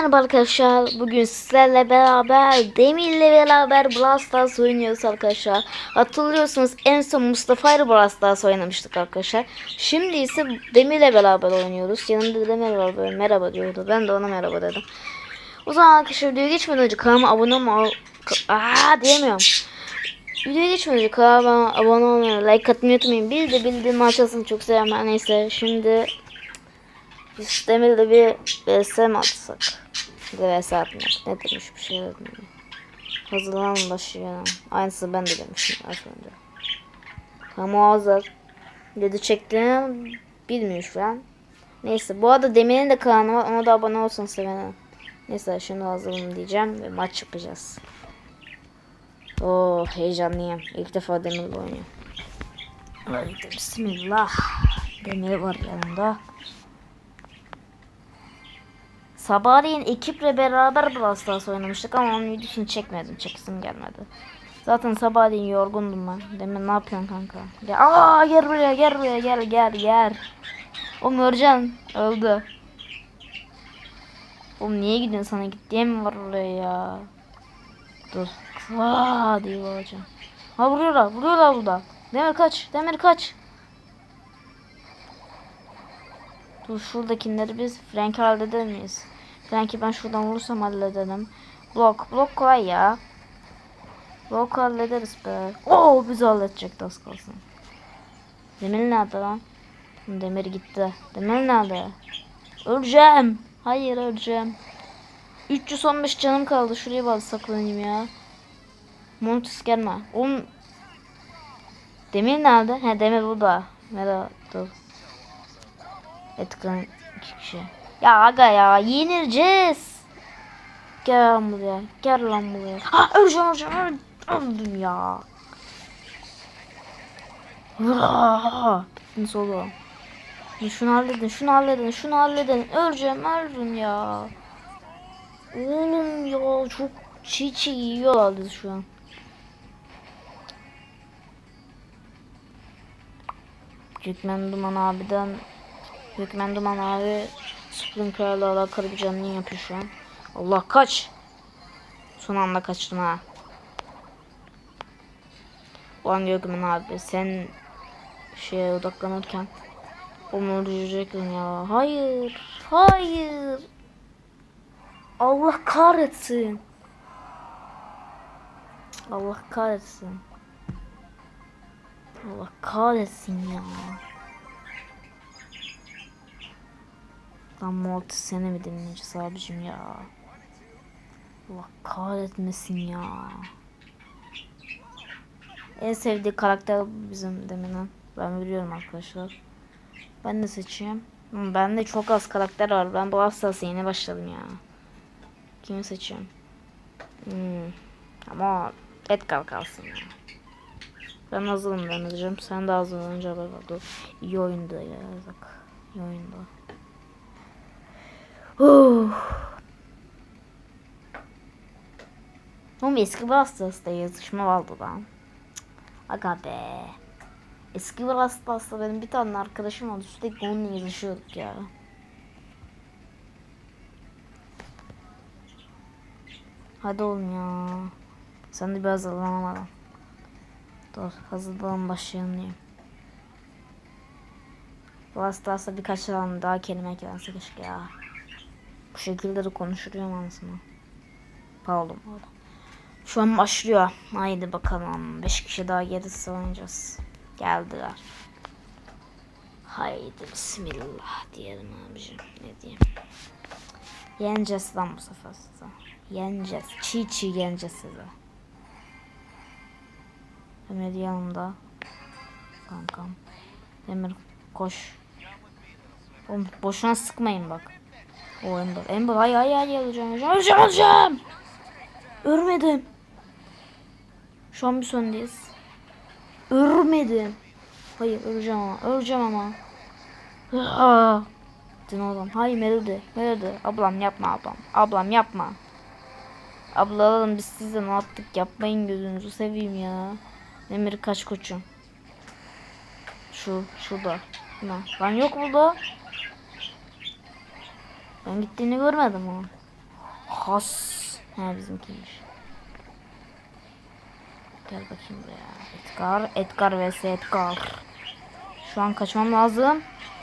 merhaba arkadaşlar. Bugün sizlerle beraber Demir'le beraber Brawl Stars oynuyoruz arkadaşlar. Hatırlıyorsunuz en son Mustafa ile Brawl Stars oynamıştık arkadaşlar. Şimdi ise Demir'le beraber oynuyoruz. Yanımda Demir var böyle merhaba diyordu. Ben de ona merhaba dedim. O zaman arkadaşlar videoya geçmeden önce kanalıma abone olma... Aa diyemiyorum. Videoya geçmeden önce kanalıma abone olmayı, like atmayı unutmayın. Bir de bildirim açılsın çok. Her Neyse şimdi biz Demir'le bir vs mi atsak? Bir de vs atmak. Ne demiş bir şey dedim. Hazırlanın başlıyor. Aynısı ben de demişim az önce. Ama hazır. Dedi çektiğini bilmiyor şu an. Neyse bu arada Demir'in de kanalı var. Ona da abone olsun sevinirim. Neyse şimdi hazırım diyeceğim ve maç yapacağız. Oo heyecanlıyım. İlk defa Demir'le oynuyorum. Haydi bismillah. Demir var yanında. Sabahleyin ekiple beraber Brawl Stars oynamıştık ama onun videosunu çekmedim. Çekesim gelmedi. Zaten sabahleyin yorgundum ben. Demin ne yapıyorsun kanka? Gel. Aa gel buraya gel buraya gel gel gel. Oğlum Örcan öldü. Oğlum niye gidiyorsun sana git mi var oraya ya? Dur. Aa diye bağıracağım. Ha vuruyorlar vuruyorlar burada. Demir kaç Demir kaç. Dur şuradakileri biz Frank halleder miyiz? Frank'i ben şuradan vurursam hallederim. Blok. Blok kolay ya. Blok hallederiz be. Oo bizi halledecek az kalsın. Demir nerede lan? Demir gitti. Demir nerede? Öleceğim. Hayır öleceğim. 315 canım kaldı. Şuraya bak saklanayım ya. Montus gelme. Oğlum. Demir nerede? He Demir burada. Merhaba. Dur. Etkan iki kişi. Ya aga ya yenileceğiz. Gel lan buraya. Gel lan buraya. Ha öleceğim öleceğim. öl- Öldüm ya. Bittin solu. Şunu halledin, şunu halledin, şunu halledin. Öleceğim, öldüm ya. Oğlum ya çok çiğ çiğ yiyorlardı şu an. Gökmen Duman abiden Gökmen Duman abi Sprinklер'la alakalı bir canlı yapıyor şu an. Allah kaç. Son anda kaçtım ha. Ulan Gökmen abi sen şeye odaklanırken onu öldürecektin ya. Hayır. Hayır. Allah kahretsin. Allah kahretsin. Allah kahretsin ya. Lan Mortis seni mi dinleyeceğiz abicim ya? Allah kahretmesin ya. En sevdiği karakter bizim deminen. Ben biliyorum arkadaşlar. Ben de seçeyim. Hı, Bende çok az karakter var. Ben bu hastası yeni başladım ya. Kimi seçeyim? Hmm. Ama Edgar kalsın ya. Ben hazırım ben hazırım. Sen de hazırlanınca haber. Dur. İyi oyunda ya. Bak. İyi oyunda. Huh. Oğlum eski Brawl yazışma vardı lan. Aga be. Eski Brawl Stars'ta benim bir tane arkadaşım vardı. Sürekli onunla yazışıyorduk ya. Hadi oğlum ya. Sen de bir hazırlanamadın. Dur hazırlanın başlayalım diyeyim. Brawl Stars'ta birkaç tane daha kelime eklense keşke ya. Bu şekilde de konuşurum anasını. Pardon pardon. Şu an başlıyor. Haydi bakalım. 5 kişi daha gerisi oynayacağız. Geldiler. Haydi bismillah diyelim abicim. Ne diyeyim. Yeneceğiz lan bu sefer size. Yeneceğiz. Çiğ çiğ yeneceğiz size. Demir yanımda. Kankam. Demir koş. Oğlum boşuna sıkmayın bak. O Ember. Ember ay ay ay öleceğim öleceğim öleceğim öleceğim. Ölmedim. Şu an bir sonundayız. Ölmedim. Hayır öleceğim ama öleceğim ama. Aa. Din oğlum. Hayır Melody. Melody. Ablam yapma ablam. Ablam yapma. Ablalarım biz size ne yaptık yapmayın gözünüzü seveyim ya. Demir kaç koçum. Şu şurada. Lan, lan yok burada. Ben gittiğini görmedim ama. Has. He bizimkiymiş. Gel bakayım buraya. Edgar. Edgar vs Edgar. Şu an kaçmam lazım.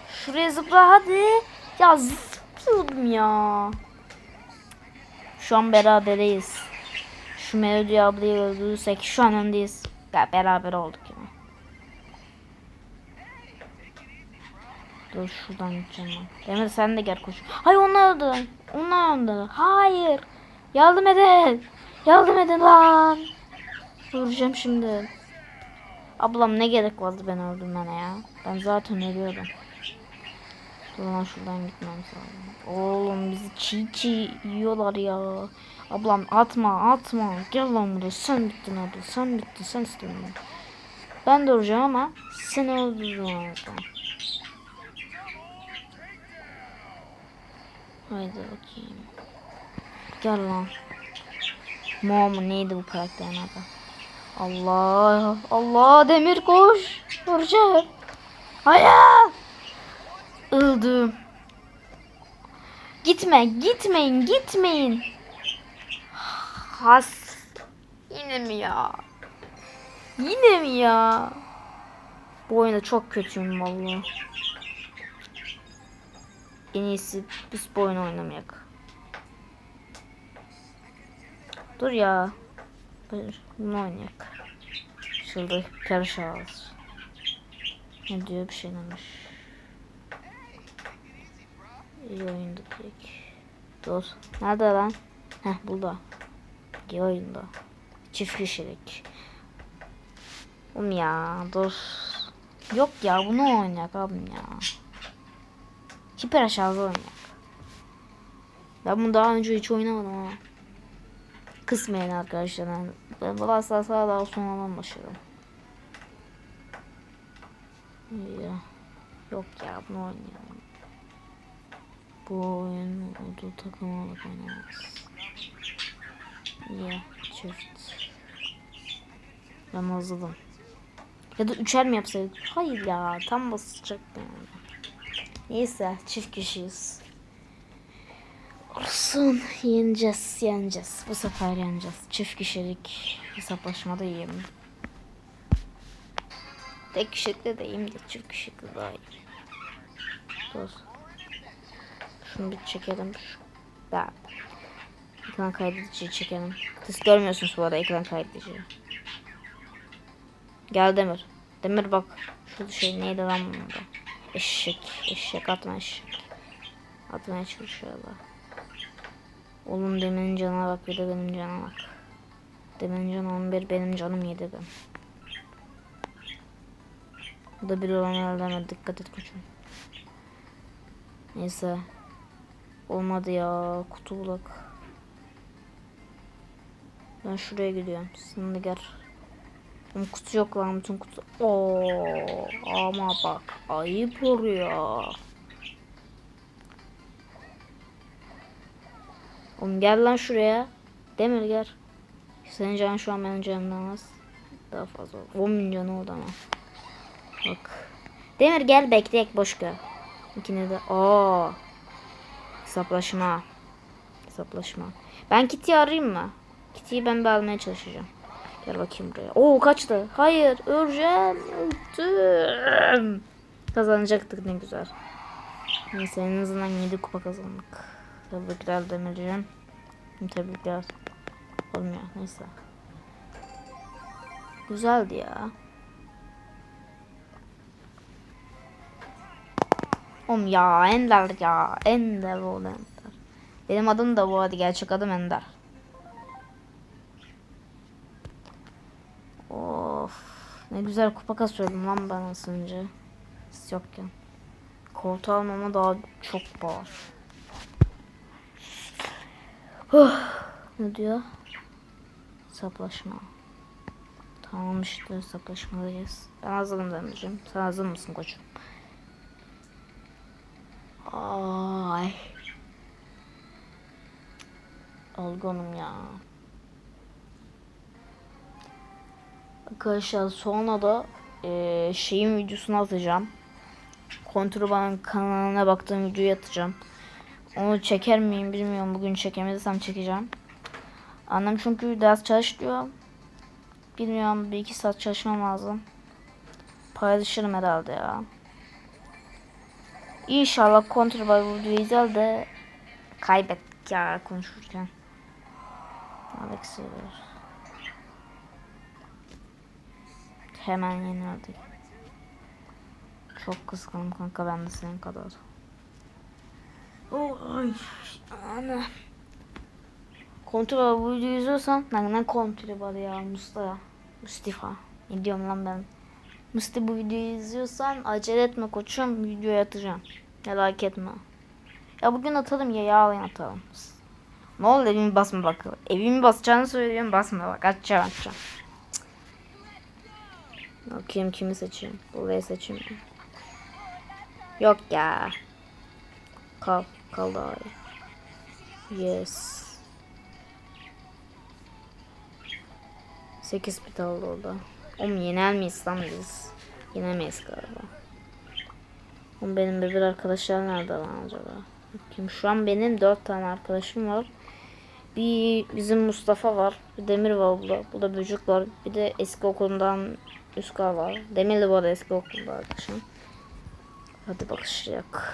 Şuraya zıpla hadi. Ya zıpladım ya. Şu an berabereyiz. Şu Melody ablayı öldürürsek şu an öndeyiz. Ya beraber olduk ya. Dur şuradan gideceğim ben. Demir sen de gel koş. Hayır onlar öldü. Onlar öldü. Hayır. Yardım edin. Yardım edin lan. Vuracağım şimdi. Ablam ne gerek vardı beni öldürmene ya. Ben zaten ölüyorum. Dur lan şuradan gitmem lazım. Oğlum bizi çiğ çiğ yiyorlar ya. Ablam atma atma. Gel lan buraya. Sen bittin abla. Sen bittin. Sen istedin. Ben de öleceğim ama seni öldürürüm Haydi bakayım. Gel lan. Mo mu neydi bu karakterin adı? Allah Allah demir koş. Vuracağım. Hayır. Öldüm. Gitme gitmeyin gitmeyin. Has. Yine mi ya? Yine mi ya? Bu oyunda çok kötüyüm vallahi. En iyisi biz bu oyunu oynamayak. Dur ya. Dur, bunu oynayak. Şurada karış ağız. Ne diyor bir şey demiş. İyi oyundu pek. Dur. Nerede lan? Heh burada. İyi oyunda. Çift kişilik. Um ya dur. Yok ya bunu oynayak abim ya. Hiper aşağıda oynayak. Ben bunu daha önce hiç oynamadım ama. Kısmayın arkadaşlar. Ben, ben Brawl Stars'a daha sonradan başladım. Ya. Yok ya bunu oynayalım. Bu oyun olduğu takım olarak oynamaz. Ya çift. Ben hazırım. Ya da üçer mi yapsaydık? Hayır ya tam basacaktım. Yani. Neyse çift kişiyiz. Olsun yeneceğiz yeneceğiz. Bu sefer yeneceğiz. Çift kişilik hesaplaşmada iyiyim. Tek kişilikte de iyiyim de çift kişilikte daha iyi. Dur. Şunu bir çekelim. Daha. Ekran kaydediciyi çekelim. Siz görmüyorsunuz bu arada ekran kaydediciyi. Gel Demir. Demir bak. Şu şey neydi lan bunda? Eşek. Eşek atma eşek. Atmaya çalışıyorlar. Oğlum Demir'in canına bak bir de benim cana bak. Demir'in canı 11 benim canım 7 ben. Bu da bir olan elde dikkat et koçum. Neyse. Olmadı ya kutu bulak. Ben şuraya gidiyorum. Sen Oğlum kutu yok lan bütün kutu. Oo, ama bak ayıp oluyor. Oğlum gel lan şuraya. Demir gel. Senin canın şu an benim canımdan az. Daha fazla. 10 bin canı oldu ama. Bak. Demir gel bekleyek boş gel. İkine de. Aa. Hesaplaşma. Hesaplaşma. Ben Kitty'yi arayayım mı? Kitty'yi ben bir almaya çalışacağım. Gel bakayım buraya. Oo kaçtı. Hayır. Öldüm. Kazanacaktık ne güzel. Neyse en azından 7 kupa kazandık. Tebrikler Demirciğim. Tebrikler. Olmuyor. Neyse. Güzeldi ya. Oğlum ya Ender ya. Ender oldu Ender. Benim adım da bu hadi gerçek adım Ender. Ne güzel kupa kasıyordum lan ben önce. Siz yokken. Koltuğu almama daha çok bağır. Huh. Ne diyor? Saplaşma. Tamam işte saplaşmalıyız. Ben hazırım demeyeceğim. Sen hazır mısın koçum? Ay. Olgunum ya. Arkadaşlar sonra da e, şeyin videosunu atacağım. Kontrabanın kanalına baktığım videoyu atacağım. Onu çeker miyim bilmiyorum. Bugün çekemezsem çekeceğim. Annem çünkü ders çalış diyor. Bilmiyorum bir iki saat çalışmam lazım. Paylaşırım herhalde ya. İnşallah kontrol videoyu izler de kaybettik ya konuşurken. Alex Silver. Hemen yenildik. Çok kıskanım kanka ben de senin kadar. Ay, ana. Kontrol bu videoyu izliyorsan ne, ne kontrolü var ya Mustafa. Mustafa. Ne diyorum lan ben. Mustafa bu videoyu izliyorsan acele etme koçum videoya atacağım. Merak etme. Ya bugün atalım ya yarın atalım. Ne oldu evimi basma bak. Evimi basacağını söylüyorum basma bak. Açacağım açacağım. Bakayım kimi seçeyim. Burayı seçeyim. Yok ya. Kal. Kal daha iyi. Yes. 8 bit oldu orada. Oğlum yener miyiz lan biz? Yenemeyiz galiba. Oğlum benim bir arkadaşlar nerede lan acaba? Bakayım şu an benim 4 tane arkadaşım var. Bir bizim Mustafa var. Bir Demir var burada. Burada Böcük var. Bir de eski okulundan Üskar var. Demir de bu arada eski okulda arkadaşım. Hadi bakışacak.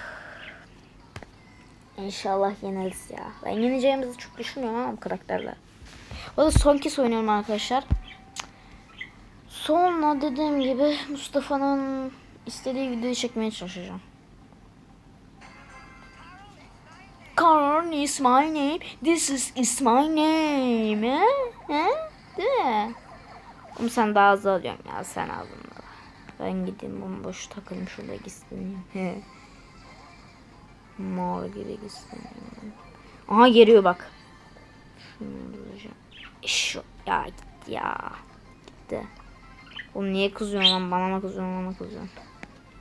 İnşallah yeneriz ya. Ben yeneceğimizi çok düşünmüyorum ama karakterler. O da son kez oynuyorum arkadaşlar. Sonra dediğim gibi Mustafa'nın istediği videoyu çekmeye çalışacağım. Karn is my name. This is, is my name. He? He? Değil mi? Oğlum sen daha hızlı alıyorsun ya sen al bunları. Ben gideyim bomboş takılayım şurada gitsin. Mor gibi gitsin. Aha geliyor bak. Şunu bulacağım. Şu ya gitti ya. Gitti. Oğlum niye kızıyorsun lan bana mı kızıyorsun bana mı kızıyorsun?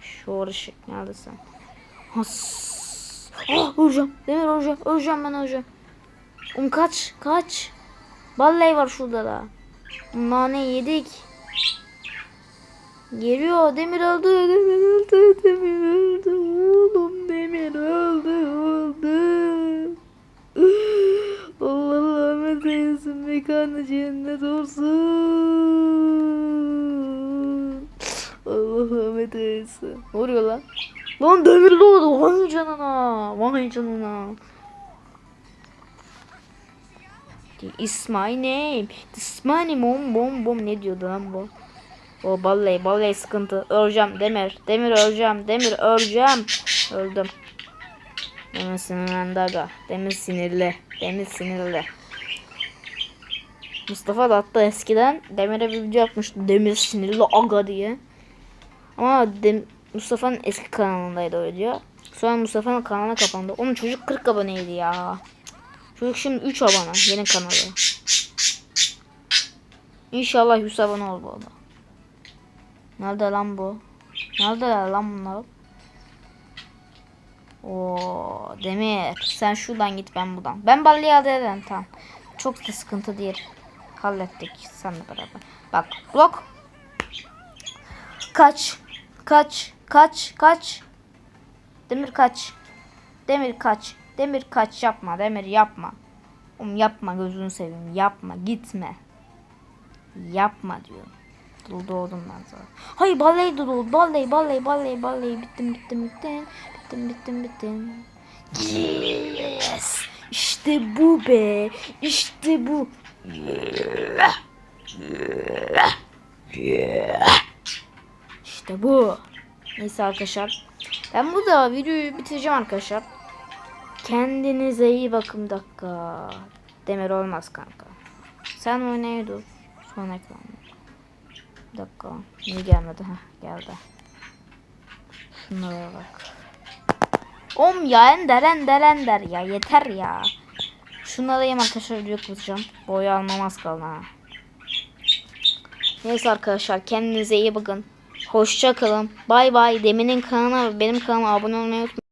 Şu ışık neredesin? Has. Ah öleceğim. Demir öleceğim. Öleceğim ben öleceğim. Oğlum kaç kaç. Vallahi var şurada da. Nane yedik. Geliyor. Demir öldü. Demir öldü. Demir öldü. Oğlum Demir öldü. Öldü. Allah rahmet eylesin. Mekanı cennet olsun. Allah rahmet eylesin. Ne oluyor lan? Lan demir doğdu. Vay canına. Vay canına. It's my name. This my name. Bom bom bom. Ne diyordu lan bu? O vallahi vallahi sıkıntı. Öleceğim Demir. Demir öleceğim. Demir öleceğim. Öldüm. Demir sinirlendi aga. Demir sinirli. Demir sinirli. Mustafa da hatta eskiden Demir'e bir video yapmıştı. Demir sinirli aga diye. Ama Dem Mustafa'nın eski kanalındaydı o video. Sonra Mustafa'nın kanalı kapandı. Onun çocuk 40 aboneydi ya. Çocuk şimdi 3 abone. Yeni kanalı. İnşallah 100 abone bu arada. Nerede lan bu? Nerede lan bunlar? Oo Demir sen şuradan git ben buradan. Ben elde ederim tamam. Çok da sıkıntı değil. Hallettik seninle beraber. Bak blok. Kaç. Kaç. Kaç. Kaç. Demir kaç. Demir kaç. Demir kaç yapma. Demir yapma. Oğlum yapma gözünü seveyim. Yapma gitme. Yapma diyorum. Dul doğdum ben sana. Hayır baley dul. Baley baley baley baley. Bittim bittim bittim. Bittim bittim bittim. Yes. İşte bu be. İşte bu. İşte bu. Neyse arkadaşlar. Ben burada videoyu bitireceğim arkadaşlar. Kendinize iyi bakın dakika. Demir olmaz kanka. Sen oynaya dur. Son ekran. Dakika. Niye gelmedi? Heh, geldi. Şunlara bak. Om ya ender ender ender ya yeter ya. Şunları yiyeyim arkadaşlar video kapatacağım. Boyu almam az ha. Neyse arkadaşlar kendinize iyi bakın. Hoşça kalın. Bay bay. Demin'in kanalına benim kanalıma abone olmayı unutmayın.